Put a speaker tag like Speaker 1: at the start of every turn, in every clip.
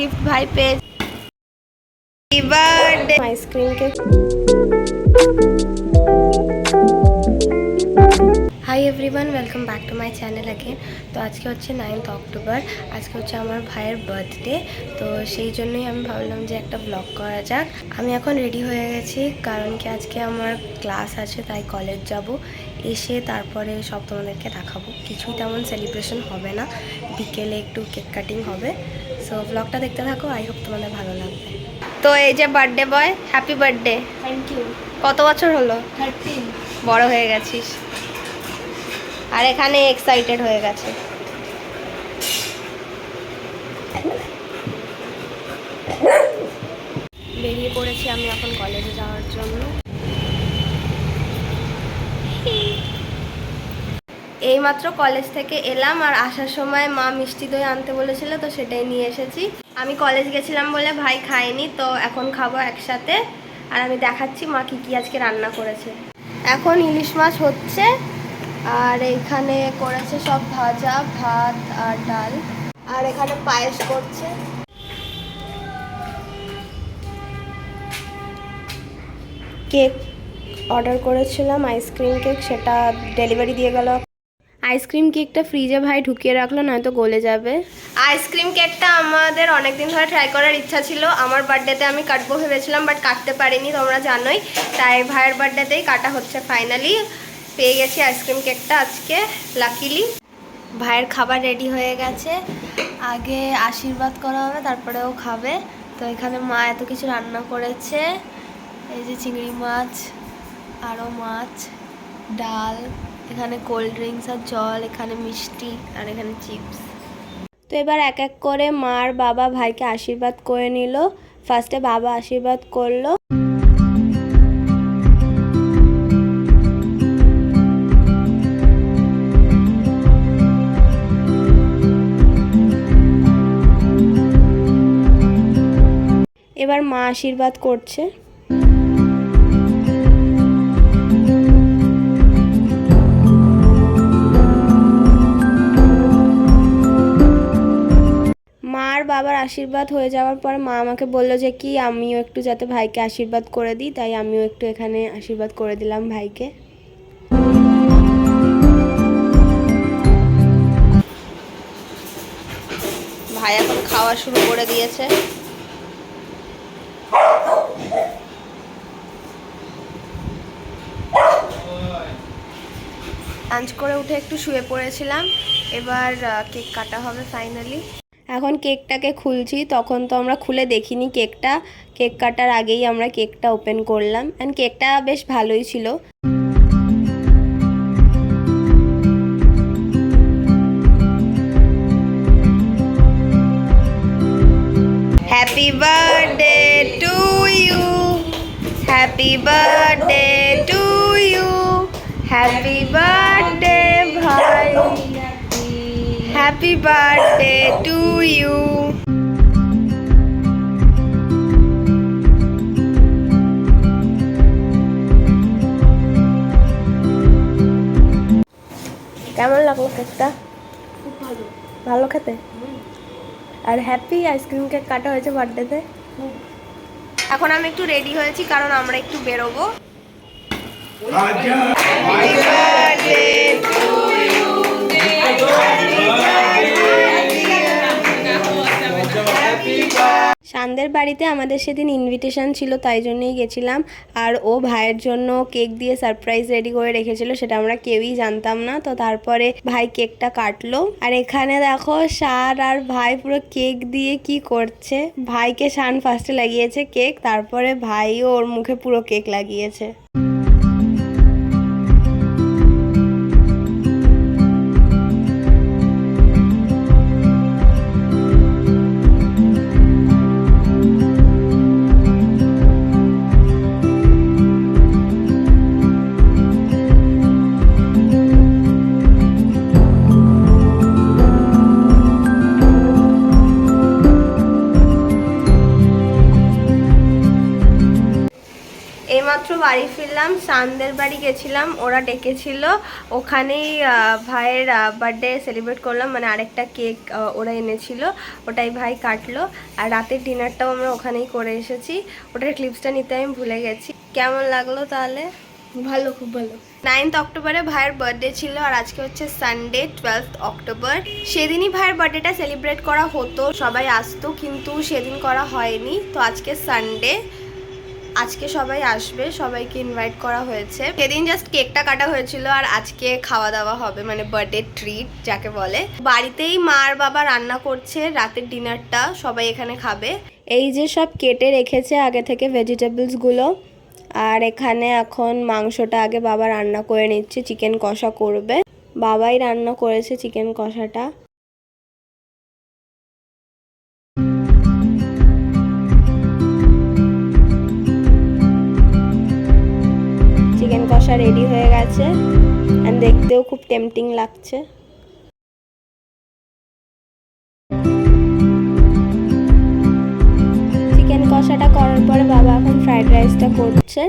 Speaker 1: Gift ভাই পেয়েছে। আইসক্রিমকে hi everyone welcome back to my channel again তো আজকে হচ্ছে নাইন্থ অক্টোবর আজকে হচ্ছে আমার ভাইয়ের বার্থডে তো সেই জন্যই আমি ভাবলাম যে একটা ব্লগ করা যাক। আমি এখন রেডি হয়ে গেছি কারণ কি আজকে আমার ক্লাস আছে তাই কলেজ যাব। এসে তারপরে সব তোমাদেরকে দেখাবো। কিছুই তেমন সেলিব্রেশন হবে না। বিকেলে একটু কেক কাটিং হবে। সো ব্লগটা দেখতে থাকো আই হোপ তোমাদের ভালো লাগবে। তো এই যে birthday boy happy birthday
Speaker 2: thank you
Speaker 1: কত বছর হলো?
Speaker 2: থার্টিন
Speaker 1: বড় হয়ে গেছিস। আর এখানে এক্সাইটেড হয়ে গেছে। বেরিয়ে পড়েছি আমি এখন কলেজে যাওয়ার জন্য। এইমাত্র কলেজ থেকে এলাম আর আসার সময় মা মিষ্টি দই আনতে বলেছিল, তো সেটাই নিয়ে এসেছি। আমি কলেজ গেছিলাম বলে ভাই খায়নি, তো এখন খাব একসাথে। আর আমি দেখাচ্ছি মা কি কি আজকে রান্না করেছে। এখন ইলিশ মাছ হচ্ছে, আর এখানে করেছে সব ভাজা, ভাত আর ডাল। আর এখানে পায়েস করছে। কেক অর্ডার করেছিলাম, আইসক্রিম কেক, সেটা ডেলিভারি দিয়ে গেল। আইসক্রিম কেকটা ফ্রিজে ভাই ঢুকিয়ে রাখল, নয়তো গলে যাবে। আইসক্রিম কেকটা আমাদের অনেক দিন ধরে ট্রাই করার ইচ্ছা ছিল। আমার বার্থডেতে আমি কাটবো ভেবেছিলাম বাট কাটতে পারিনি, তোমরা জানোই। তাই ভাইয়ের বার্থডেতেই কাটা হচ্ছে ফাইনালি পেয়ে গেছি আইসক্রিম কেকটা আজকে লাকিলি ভাইয়ের খাবার রেডি হয়ে গেছে। আগে আশীর্বাদ করা হবে তারপরে ও খাবে। তো এখানে মা এত কিছু রান্না করেছে। এই যে চিংড়ি মাছ আরও মাছ, ডাল এখানে কোল্ড ড্রিঙ্কস আর জল, এখানে মিষ্টি আর এখানে চিপস তো এবার এক এক করে মার বাবা ভাইকে আশীর্বাদ করে নিল। ফার্স্টে বাবা আশীর্বাদ করল। এবার মা আশীর্বাদ করছে। বাবার আশীর্বাদ হয়ে যাওয়ার পর মা আমাকে বলল যে, কি, আমিও একটু যাতে ভাইকে আশীর্বাদ করে দিই। তাই আমিও একটু এখানে আশীর্বাদ করে দিলাম ভাইকে। ভাই এখন খাওয়া শুরু করে দিয়েছে। লাঞ্চ করে উঠে একটু শুয়ে পড়েছিলাম। এবার কেক কাটা হবে ফাইনালি এখন কেকটাকে খুলছি, তখন তো আমরা খুলে দেখিনি কেকটা। কেক কাটার আগেই আমরা কেকটা ওপেন করলাম। অ্যান্ড কেকটা বেশ ভালোই ছিল। Happy birthday to you happy birthday happy birthday to you কেমন লাগল কেকটা
Speaker 2: খুব ভালো।
Speaker 1: ভালো খেতে? আর হ্যাপি আইসক্রিম কেক কাটা হয়েছে বার্থডেতে এখন আমি একটু রেডি হয়েছি কারণ আমরা একটু বেরোবো। সান্দের বাড়িতে আমাদের সেদিন ইনভিটেশন ছিল, তাই জন্যই গেছিলাম। আর ও ভাইয়ের জন্য কেক দিয়ে সারপ্রাইজ রেডি করে রেখেছিল, সেটা আমরা কেউই জানতাম না। তো তারপরে ভাই কেকটা কাটলো। আর এখানে দেখো সার আর ভাই পুরো কেক দিয়ে কি করছে? ভাইকে সান ফার্স্টে লাগিয়েছে কেক তারপরে ভাইও ওর মুখে পুরো কেক লাগিয়েছে। এইমাত্র বাড়ি ফিরলাম সানদের বাড়ি গেছিলাম ওরা ডেকেছিল। ওখানেই ভাইয়ের বার্থডে সেলিব্রেট করলাম মানে আরেকটা কেক ওরা এনেছিল ওটাই ভাই কাটলো। আর রাতের ডিনারটাও আমরা ওখানেই করে এসেছি। ওটার ক্লিপসটা নিতে আমি ভুলে গেছি। কেমন লাগল তাহলে?
Speaker 2: ভালো খুব ভালো।
Speaker 1: নাইন্থ অক্টোবরে ভাইয়ের বার্থডে ছিল আর আজকে হচ্ছে সানডে টুয়েলথ অক্টোবর। সেদিনই ভাইয়ের বার্থডেটা সেলিব্রেট করা হতো। সবাই আসতো কিন্তু সেদিন করা হয়নি। তো আজকে সানডে আজকে সবাই আসবে, সবাইকে ইনভাইট করা হয়েছে। সেদিন জাস্ট কেকটা কাটা হয়েছিল আর আজকে খাওয়া দাওয়া হবে মানে বার্থডে ট্রিট যাকে বলে। বাড়িতেই মার বাবা রান্না করছে, রাতের ডিনারটা সবাই এখানে খাবে। এই যে সব কেটে রেখেছে আগে থেকে ভেজিটেবলসগুলো আর এখানে এখন মাংসটা আগে বাবা রান্না করে নিচ্ছে চিকেন কষা করবে। বাবাই রান্না করেছে চিকেন কষাটা। কষা রেডি হয়ে গেছে আর দেখতেও খুব টেম্পটিং লাগছে। চিকেন কষাটা করার পরে বাবা এখন ফ্রাইড রাইসটা করছে।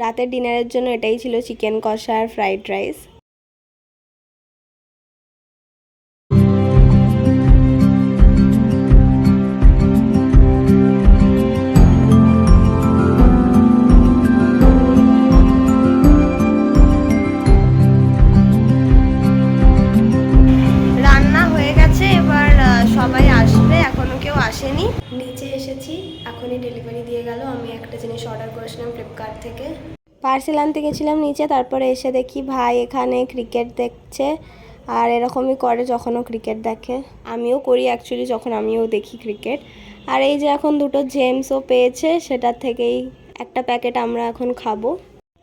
Speaker 1: রাতের ডিনারের জন্য এটাই ছিল চিকেন কষা আর ফ্রাইড রাইস এখনই ডেলিভারি দিয়ে গেল, আমি একটা জিনিস অর্ডার করেছিলাম ফ্লিপকার্ট থেকে। পার্সেল আনতে গেছিলাম নিচে, তারপরে এসে দেখি ভাই এখানে ক্রিকেট দেখছে, আর এরকমই করে যখনও ক্রিকেট দেখে। আমিও করি অ্যাকচুয়ালি যখন আমিও দেখি ক্রিকেট আর এই যে এখন দুটো জেমসও পেয়েছে সেটার থেকেই একটা প্যাকেট আমরা এখন খাব।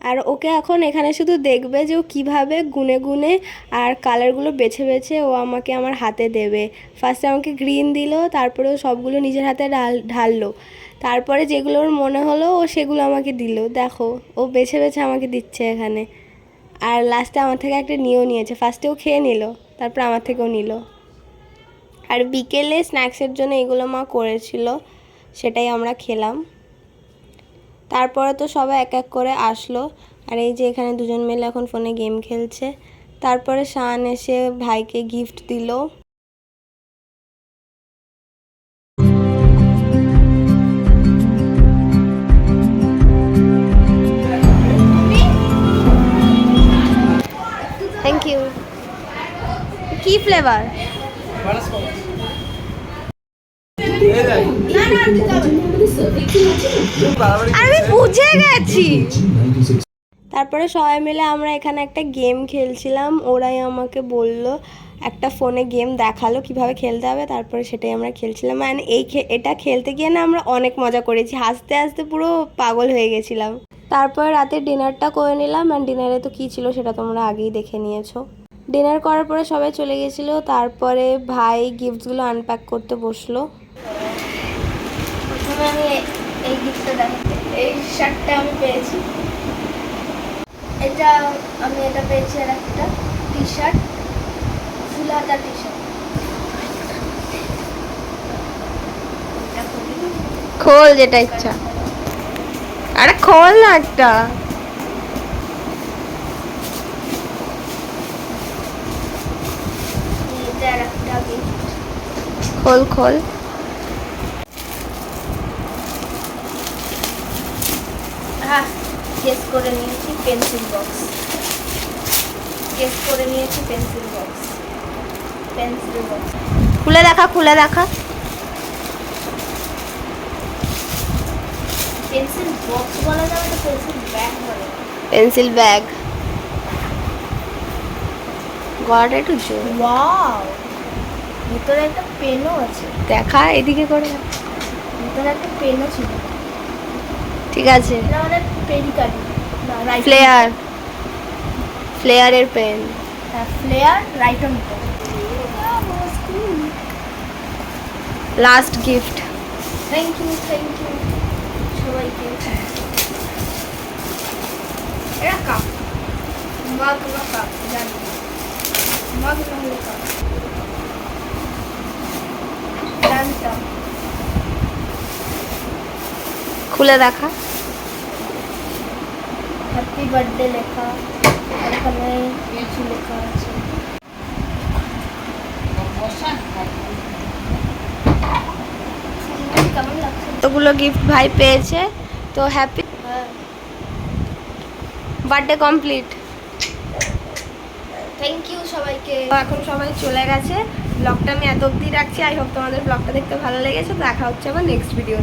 Speaker 1: আর ওকে এখন এখানে শুধু দেখবে যে ও কীভাবে গুনে গুনে আর কালারগুলো বেছে বেছে ও আমাকে আমার হাতে দেবে। ফার্স্টে আমাকে গ্রিন দিল, তারপরে সবগুলো নিজের হাতে ঢাল, ঢাললো। তারপরে যেগুলো ওর মনে হলো, ও সেগুলো আমাকে দিল। দেখো, ও বেছে বেছে আমাকে দিচ্ছে এখানে। আর লাস্টে আমার থেকে একটা নিয়েও নিয়েছে। ফার্স্টে ও খেয়ে নিল, তারপর আমার থেকেও নিল। আর বিকেলে স্ন্যাক্সের জন্য এগুলো মা করেছিল, সেটাই আমরা খেলাম। তারপরে তো সবাই এক এক করে আসলো। আর এই যে এখানে দুজন মিলে এখন ফোনে গেম খেলছে। তারপরে শান এসে ভাইকে গিফট দিল। থ্যাংক ইউ কি ফ্লেভার আমি বুঝে গেছি। তারপরে সবাই মিলে আমরা এখানে একটা গেম খেলছিলাম। ওরাই আমাকে বলল, একটা ফোনে গেম দেখাল কীভাবে খেলতে হবে। তারপরে সেটাই আমরা খেলছিলাম। মানে এই এটা খেলতে গিয়ে না আমরা অনেক মজা করেছি। হাসতে হাসতে পুরো পাগল হয়ে গেছিলাম। তারপরে রাতে ডিনারটা করে নিলাম অ্যান্ড ডিনারে তো কী ছিল সেটা তোমরা আগেই দেখে নিয়েছো। ডিনার করার পরে সবাই চলে গেছিল তারপরে ভাই গিফটসগুলো আনপ্যাক করতে বসল।
Speaker 2: প্রথমে আমি এই গিফটটা এই শার্টটা আমি পেয়েছি। এটা আমি এটা পেয়েছি আর একটা টি শার্ট ফুল হাতা টি শার্ট
Speaker 1: খোল যেটা ইচ্ছা। আরে খোল না একটা। খোল খোল।
Speaker 2: হ্যাঁ গেস করে নিয়েছি পেন্সিল বক্স গেস করে নিয়েছি পেন্সিল বক্স পেন্সিল বক্স
Speaker 1: খুলে দেখা খুলে দেখা।
Speaker 2: পেন্সিল বক্স বলা যাবে না পেন্সিল ব্যাগ বলা।
Speaker 1: Pencil bag. গড়াটা একটু জোর।
Speaker 2: ওয়াও! ভিতরে একটা পেনও আছে।
Speaker 1: দেখা এদিকে করে।
Speaker 2: ভিতরে একটা পেনও ছিল।
Speaker 1: ঠিক আছে।
Speaker 2: এটা আমাদের পেরিকারি না রাইট
Speaker 1: ফ্লেয়ার। ফ্লেয়ারের পেন।
Speaker 2: হ্যাঁ Flair write on
Speaker 1: last gift.
Speaker 2: Thank you thank you. সবাইকে এটা কাপ মাগ না কাপ জানি মাগ না হলে কাপ জানতাম
Speaker 1: খুলে দেখা।
Speaker 2: হ্যাপি বার্থডে লেখা। এখানে কিছু লেখা আছে। কেমন লাগছে
Speaker 1: এতগুলো গিফট ভাই পেয়েছে? তো হ্যাপি
Speaker 2: হ্যাঁ
Speaker 1: বার্থডে কমপ্লিট
Speaker 2: থ্যাংক ইউ সবাইকে।
Speaker 1: তো এখন সবাই চলে গেছে। ব্লগটা আমি এত অব্দি রাখছি। আই হোপ তোমাদের ব্লগটা দেখতে ভালো লেগেছে। দেখা হচ্ছে আবার নেক্সট ভিডিও